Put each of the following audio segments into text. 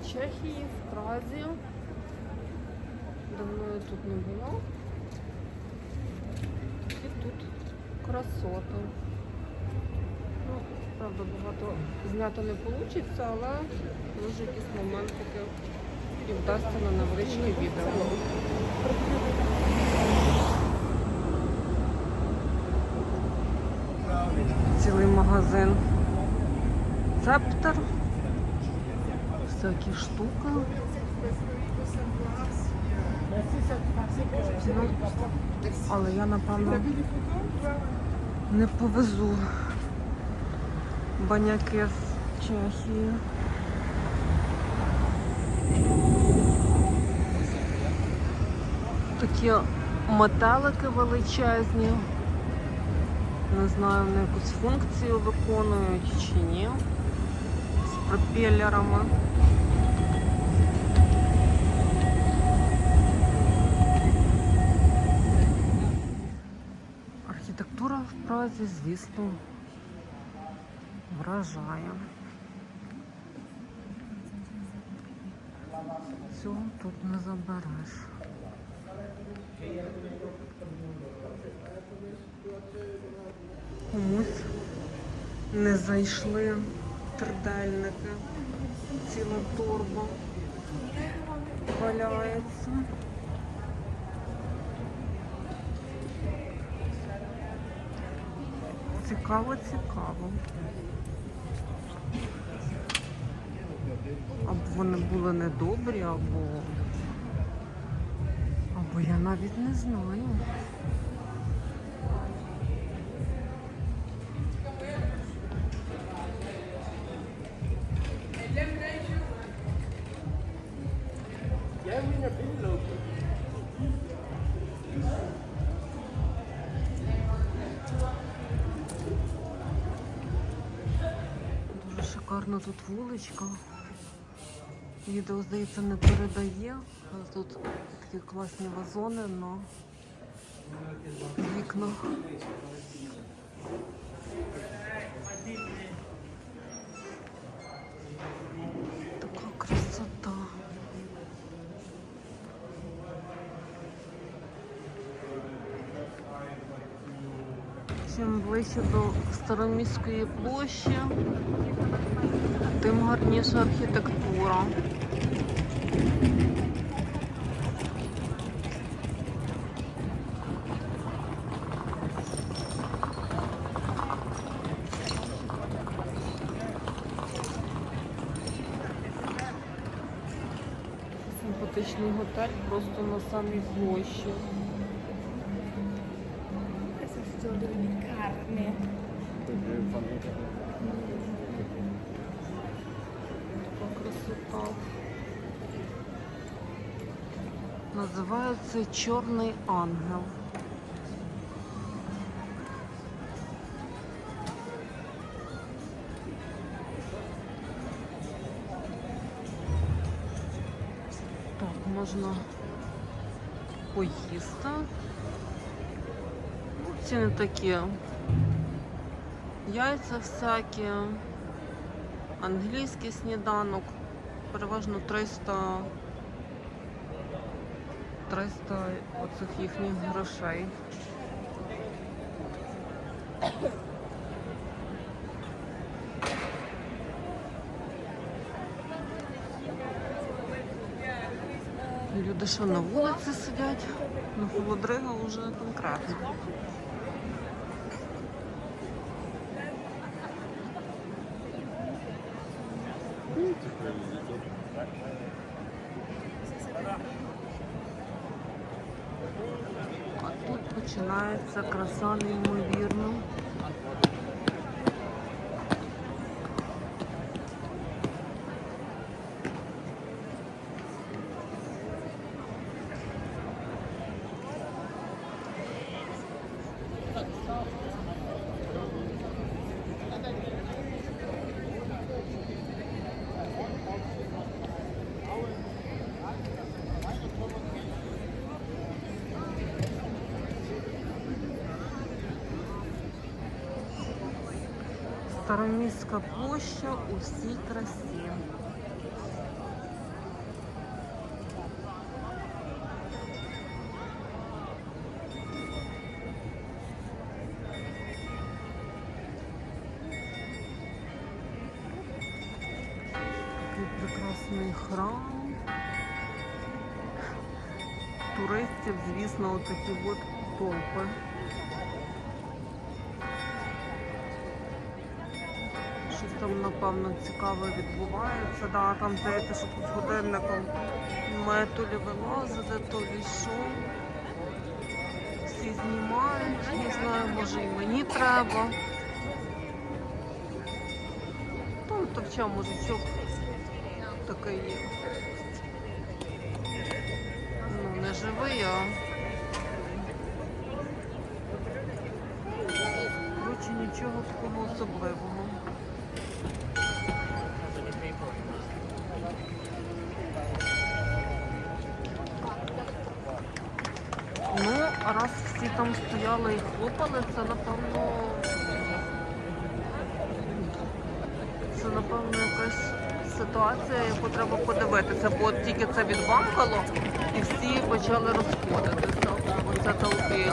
в Чехії, в Празі. Давно я тут не була. І тут красоти. Ну, правда, багато зняти не вийде, але може якісь моментики і вдасться на невеличке відео. Цілий магазин. Цептор. Всякі штуки. Ну, але я, напевно, не повезу баняки з Чехії. Такі метелики величезні. Не знаю, вони якусь функцію виконують чи ні. З пропелерами. Архітектура в Празі, звісно, вражає. Цього тут не забереш. Комусь не зайшли тридельники. Ціла торба валяється. Цікаво, цікаво. Або вони були недобрі, або. Або я навіть не знаю. Шикарна тут вуличка. Відео, здається, не передає. Тут такі класні вазони на вікнах. Чим ближче до Староміської площі, тим гарніша архітектура. Симпатичний готель просто на самій площі. Carne. Така красота. Називається Чорний ангел. Так, можна поїсти. Ціни такі. Яйця всякі англійський сніданок, переважно 300, 300 оцих їхніх грошей. Люди що на вулиці сидять, ну холодрига вже конкретно. А тут починається краса неймовірно. Староміська площа у всій красі. Такий прекрасний храм. Туристів, звісно, ну, отакі от толпи. Там, напевно, цікаве відбувається. Да, там здається, що з годинником має то лі вилазити, то лі що. Всі знімають, не знаю, може і мені треба. Там товча мужичок такий є. Ну, не живий, а. Коротше, нічого такого особливого. А раз всі там стояли і хлопали, це напевно. Це напевно якась ситуація, яку треба подивитися, бо от тільки це відбамкало і всі почали розходитися. Оце толпі.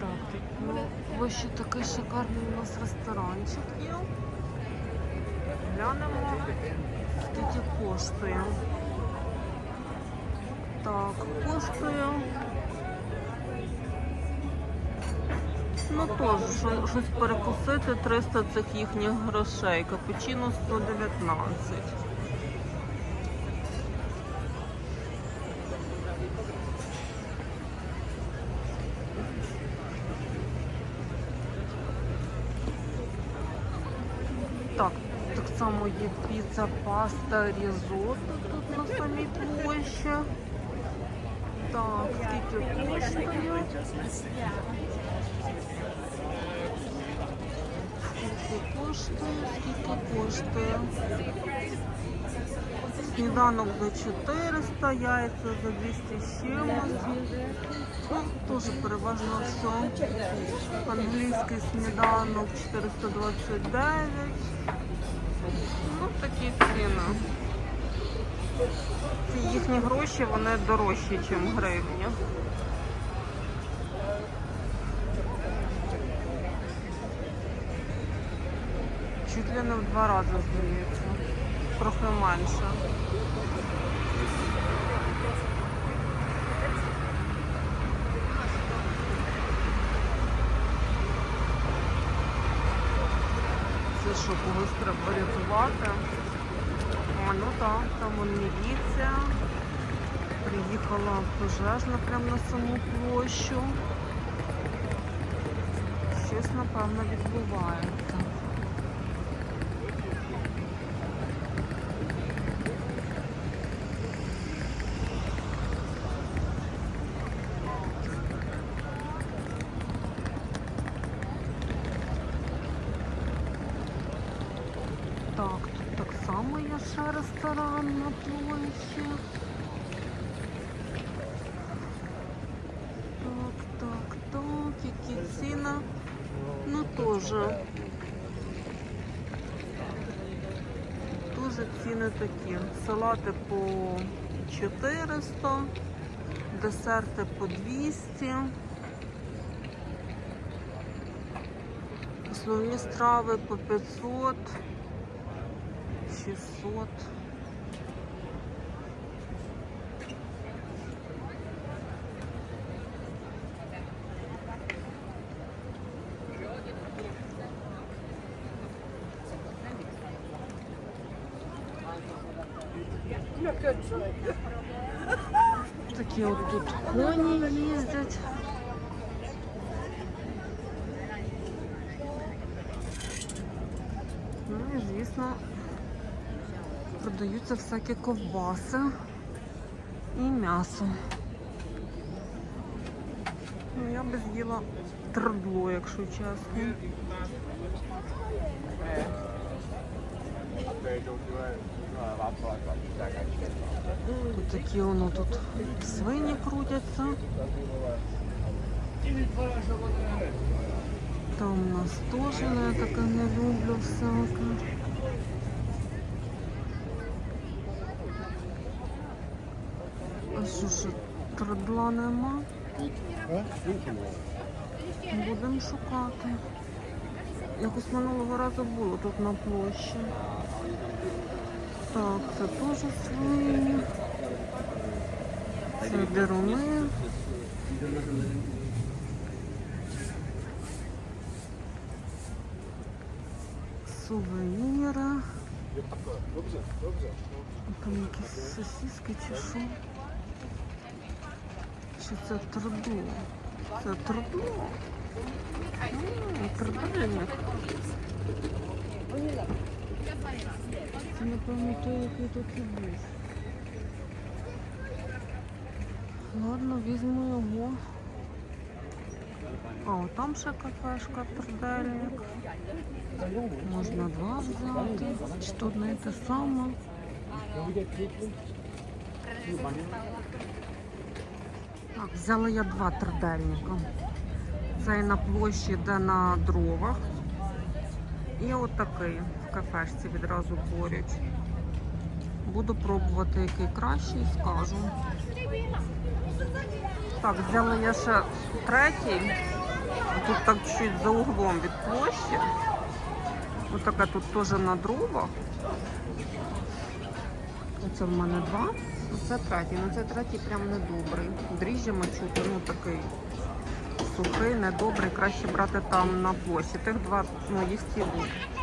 Так, тут ще такий шикарний у нас ресторанчик є. Глянемо, скільки коштує. Так, коштує. Ну теж, що- щось перекусити 300 цих їхніх грошей. Капучино 119. Так, так само є піца, паста, різотто тут на самій площі. Так, скільки коштує? Скільки коштує, скільки коштує? Сніданок за 400, яйця за 200 з чимось. Ну, теж переважно все. Англійський сніданок 429. Такі ціни. Ці їхні гроші, вони дорожчі, ніж гривні. Чуть ли не в два рази, здається. Трохи менше. Це що, когось треба ну так, там вон міліція. Приїхала пожежна прямо на саму площу. Щось, напевно, відбувається. Так, тут так само є ще ресторан на площі. Так, так, так, які ціни. Ну теж. Дуже ціни такі. Салати по 400, десерти по 200. Основні страви по 500. 600. Такі от тут коні їздять. Ну і звісно, Продаються всякі ковбаси і м'ясо. Ну, я би з'їла тердло, якщо чесно. Тут такі воно тут свині крутяться. Там у нас теж я таке не люблю всяке. А що ж, тридла нема? Будемо шукати. Якось минулого разу було тут на площі. Так, це теж свині. Це деруни. Сувеніри. Там якісь сосиски чи що? Чи це трудо? Це трудо. М, Це, напевно, той, який тут і. Ладно, візьму його. А, там ще кафешка, трудельник. Можна два взяти. Чи то одне те саме. Так, взяла я два трудельника. Цей на площі, де на дровах. І отакий в кафешці відразу поряд. Буду пробувати, який кращий, скажу. Так, взяла я ще третій. Тут так чуть за углом від площі. Ось таке тут теж на дровах. Оце в мене два. Оце третій. Ну це третій прям недобрий. Дріжджами чути, ну такий сухий, недобрий. Краще брати там на площі. Тих два, ну, їсті будуть.